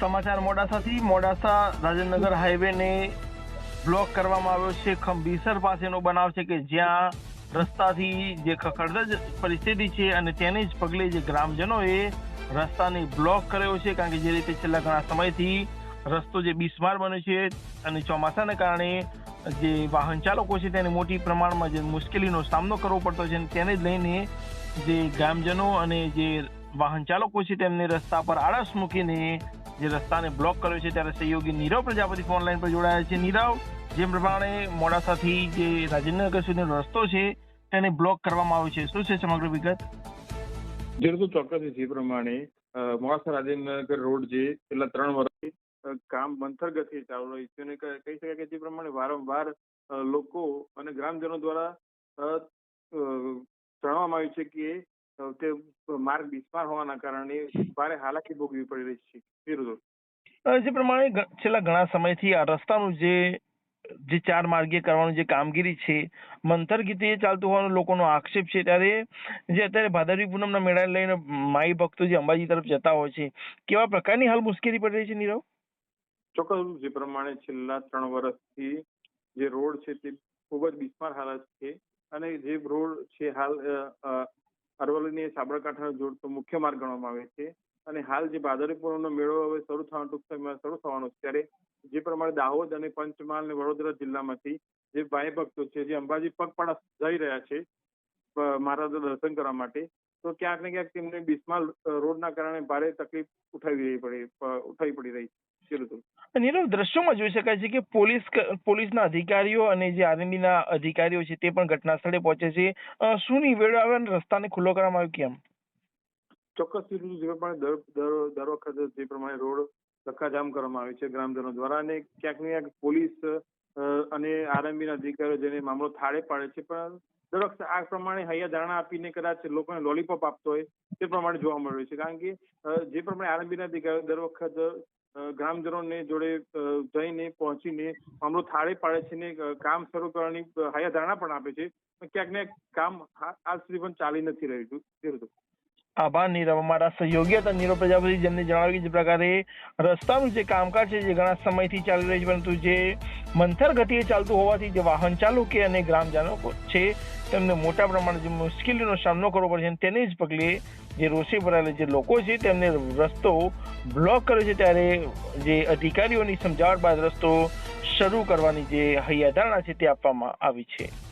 સમાચાર મોડાસાથી. મોડાસા રાજનગર હાઈવેને બ્લોક કરવામાં આવ્યો છે. ખંભીસર પાસેનો બનાવ છે કે જ્યાં રસ્તાથી જે ખખડધજ પરિસ્થિતિ છે અને તેને જ પગલે જે ગ્રામજનોએ રસ્તાને બ્લોક કર્યો છે, કારણ કે જે રીતે છેલ્લા ઘણા સમયથી રસ્તો જે બિસ્માર બન્યો છે અને ચોમાસાને કારણે જે વાહન ચાલકો છે તેને મોટી પ્રમાણમાં જે મુશ્કેલીનો સામનો કરવો પડતો છે તેને જ લઈને જે ગ્રામજનો અને જે વાહન ચાલકો છે તેમને રસ્તા પર આળસ મૂકીને જે રસ્તાને બ્લોક કર્યો છે ત્યારે સહયોગી નીરવ પ્રજાપતિ ફોન લાઈન પર જોડાયા છે. નીરવ જે પ્રમાણે મોડાસાથી જે રાજેન્દ્રનગર સુધીનો રસ્તો છે, તેને બ્લોક કરવામાં આવ્યો છે. શું છે સમગ્ર વિગત? જેટલું ચોક્કસ જે પ્રમાણે મોડાસા રાજેન્દ્રનગર રોડ જે છેલ્લા ત્રણ વર્ષથી કામ મંથર ગતિએ ચાલુ રહ્યું છે અને કહી શકાય કે જે પ્રમાણે વારંવાર લોકો અને ગ્રામજનો દ્વારા જણાવવામાં આવ્યું છે કે તે માર્ગ બિસ્માર હોવાના કારણે ભારે હાલાકી ભોગવી પડી રહી છે. વિરોધો. જે પ્રમાણે છેલ્લા ઘણા સમયથી આ રસ્તાનું જે જે ચાર માર્ગીય કરવાનું જે કામગીરી છે મંથર ગીતે ચાલતું હોવાનો લોકોનો આક્ષેપ છે ત્યારે જે અત્યારે ભાદરવી પૂનમના મેળાને લઈને માઈ ભક્તો જે અંબાજી તરફ જતા હોય છે કેવા પ્રકારની હાલ મુશ્કેલી પડી રહી છે નીરવ? ચોક્કસ જે પ્રમાણે છેલ્લા ત્રણ વર્ષથી જે રોડ છે તે ખૂબ જ બિસ્માર હાલત છે અને જે રોડ છે હાલ અરવલ્લીને સાબરકાંઠાને જોડતો મુખ્ય માર્ગ ગણવામાં આવે છે. અને હાલ જે ભાદરવી પૂનમનો મેળો હવે શરૂ થવાનો, ટૂંક સમયમાં શરૂ થવાનો છે, ત્યારે જે પ્રમાણે દાહોદ અને પંચમહાલ અને વડોદરા જિલ્લામાંથી જે ભાઈ ભક્તો છે, જે અંબાજી પગપાળા જઈ રહ્યા છે મહારાજ દર્શન કરવા માટે, તો ક્યાંક ને ક્યાંક તેમને બિસ્માલ રોડના કારણે ભારે તકલીફ ઉઠાવી રહી પડી ઉઠાવી પડી રહી છે. નીરવ દ્રશ્યોમાં જોઈ શકાય છે કે પોલીસ પોલીસના અધિકારીઓ અને જે આર્મીના અધિકારીઓ છે તે પણ ઘટના સ્થળે પહોંચે છે. શું નિવેડો આવે અને રસ્તાને ખુલ્લો કરવામાં આવ્યો કેમ? ચોક્કસ જે પ્રમાણે દર દર દર વખતે જે પ્રમાણે રોડ ચક્કાજામ કરવામાં આવે છે ગ્રામજનો દ્વારા અને ક્યાંક ને ક્યાંક પોલીસ અને આરએમબીના અધિકારીઓ જેને મામલો થાળે પાડે છે. પણ દર વખતે આ પ્રમાણે હૈયા ધારણા આપીને કદાચ લોકોને લોલીપોપ આપતો હોય તે પ્રમાણે જોવા મળ્યું છે. કારણ કે જે પ્રમાણે આરએમબીના અધિકારીઓ દર વખત ગ્રામજનોને જોડે જઈને પહોંચીને મામલો થાળે પાડે છે ને કામ શરૂ કરવાની ધારણા પણ આપે છે. ક્યાંક ને કામ આજ સુધી પણ ચાલી નથી રહ્યું આભાર, નીરવ અમારા સહયોગી હતા. નીરવ પ્રજાપતિ જેમને જણાવ્યું કે જે પ્રકારે રસ્તાનું જે કામકાજ છે, જે ઘણા સમયથી ચાલી રહ્યું છે, પરંતુ જે મંથર ગતિએ ચાલતું હોવાથી જે વાહન ચાલકે અને ગ્રામજનો છે, તેમને મોટા પ્રમાણે જે મુશ્કેલીનો સામનો કરવો પડે છે તેને જ પગલે જે રોષે ભરાયેલા જે લોકો છે, તેમને રસ્તો બ્લોક કર્યો છે, ત્યારે જે અધિકારીઓની સમજાવટ બાદ રસ્તો શરૂ કરવાની જે હૈયાધારણા છે, તે આપવામાં આવી છે.